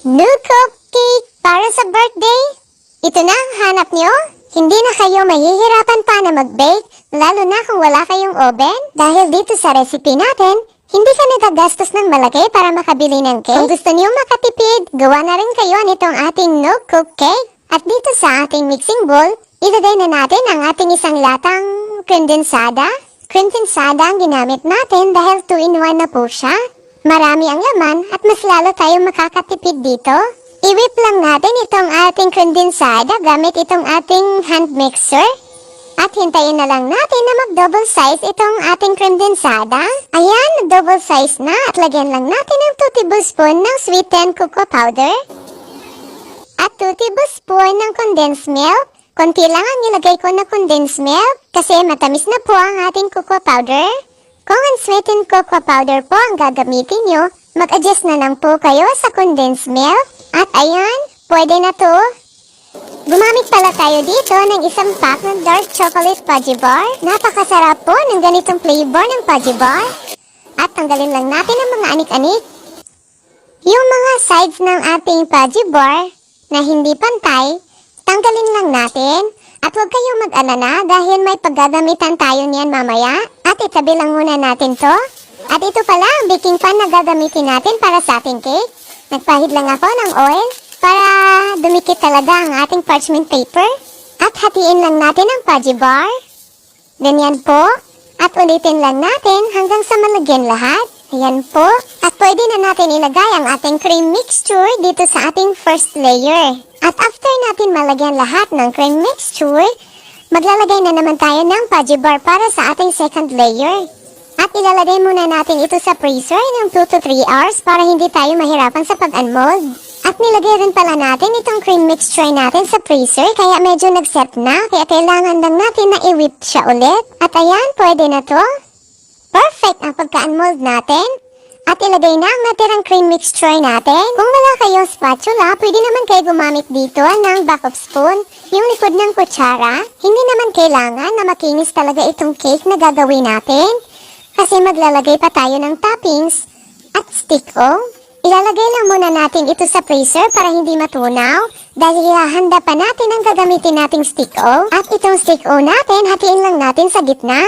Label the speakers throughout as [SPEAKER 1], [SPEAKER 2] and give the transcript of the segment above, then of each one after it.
[SPEAKER 1] New cupcake para sa birthday? Ito na ang hanap nyo? Hindi na kayo mahihirapan pa na mag-bake, lalo na kung wala kayong oven. Dahil dito sa recipe natin, hindi ka nagagastos ng malaki para makabili ng cake. Kung gusto niyo makatipid, gawa na rin kayo nitong ating no cook cake. At dito sa ating mixing bowl, ilagay na natin ang ating isang latang kondensada. Kondensada ang ginamit natin dahil 2-in-1 na po siya. Marami ang laman at mas lalo tayong makakatipid dito. I-whip lang natin itong ating kondensada gamit itong ating hand mixer. At hintayin na lang natin na mag-double size itong ating kondensada. Ayan, double size na at lagyan lang natin ng 2 tablespoon ng sweetened cocoa powder. At 2 tablespoon ng condensed milk. Konti lang ang nilagay ko na condensed milk kasi matamis na po ang ating cocoa powder. Kung unsweetened cocoa powder po ang gagamitin nyo, mag-adjust na lang po kayo sa condensed milk. At ayan, pwede na to. Gumamit pala tayo dito ng isang pack ng dark chocolate fudgy bar. Napakasarap po ng ganitong flavor ng fudgy bar. At tanggalin lang natin ang mga anik-anik. Yung mga sides ng ating fudgy bar na hindi pantay, tanggalin lang natin. At huwag kayong mag-alala dahil may paggagamitan tayo niyan mamaya. At itabi lang muna natin to. At ito pala ang baking pan na gagamitin natin para sa ating cake. Nagpahid lang ako ng oil para dumikit talaga ang ating parchment paper. At hatiin lang natin ang fudgy bar. Ganyan po. At ulitin lang natin hanggang sa malagyan lahat. Ayan po. At pwede na natin ilagay ang ating cream mixture dito sa ating first layer. At after natin malagyan lahat ng cream mixture, maglalagay na naman tayo ng fudgy bar para sa ating second layer. At ilalagay muna natin ito sa freezer ng 2 to 3 hours para hindi tayo mahirapan sa pag-unmold. At nilagay rin pala natin itong cream mixture natin sa freezer kaya medyo nag-set na kaya kailangan lang natin na i-whip siya ulit. At ayan, pwede na to. Perfect ang pagka-unmold natin. At ilagay na ang natirang cream mixture natin. Kung wala kayong spatula, pwede naman kayo gumamit dito ng back of spoon, yung likod ng kutsara. Hindi naman kailangan na makinis talaga itong cake na gagawin natin. Kasi maglalagay pa tayo ng toppings at stick-o. Ilalagay lang muna natin ito sa freezer para hindi matunaw dahil ihahanda pa natin ang gagamitin nating stick-o. At itong stick-o natin, hatiin lang natin sa gitna.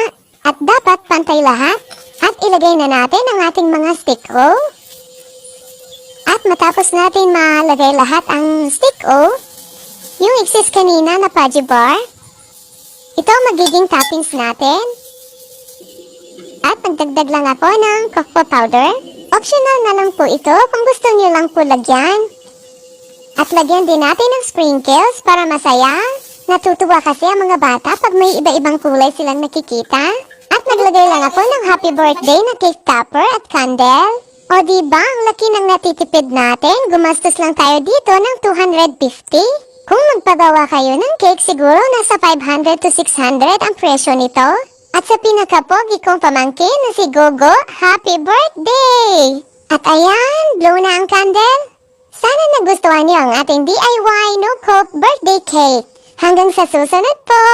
[SPEAKER 1] At dapat pantay lahat. At ilagay na natin ang ating mga stick-o. At matapos natin malagay lahat ang stick-o, yung exist kanina na fudgy bar, ito magiging toppings natin. At magdagdag lang ako ng cocoa powder. Optional na lang po ito kung gusto niyo lang po lagyan. At lagyan din natin ng sprinkles para masaya. Natutuwa kasi ang mga bata pag may iba-ibang kulay silang nakikita. Naglagay lang ako ng happy birthday na cake topper at candle. O ba ang laki ng natitipid natin? Gumastos lang tayo dito ng 250. Kung magpagawa kayo ng cake, siguro nasa 500 to 600 ang presyo nito. At sa pinakapogi kong pamangkin na si Gogo, happy birthday! At ayan, blow na ang candle. Sana nagustuhan niyo ang ating DIY no coke birthday cake. Hanggang sa susunod po!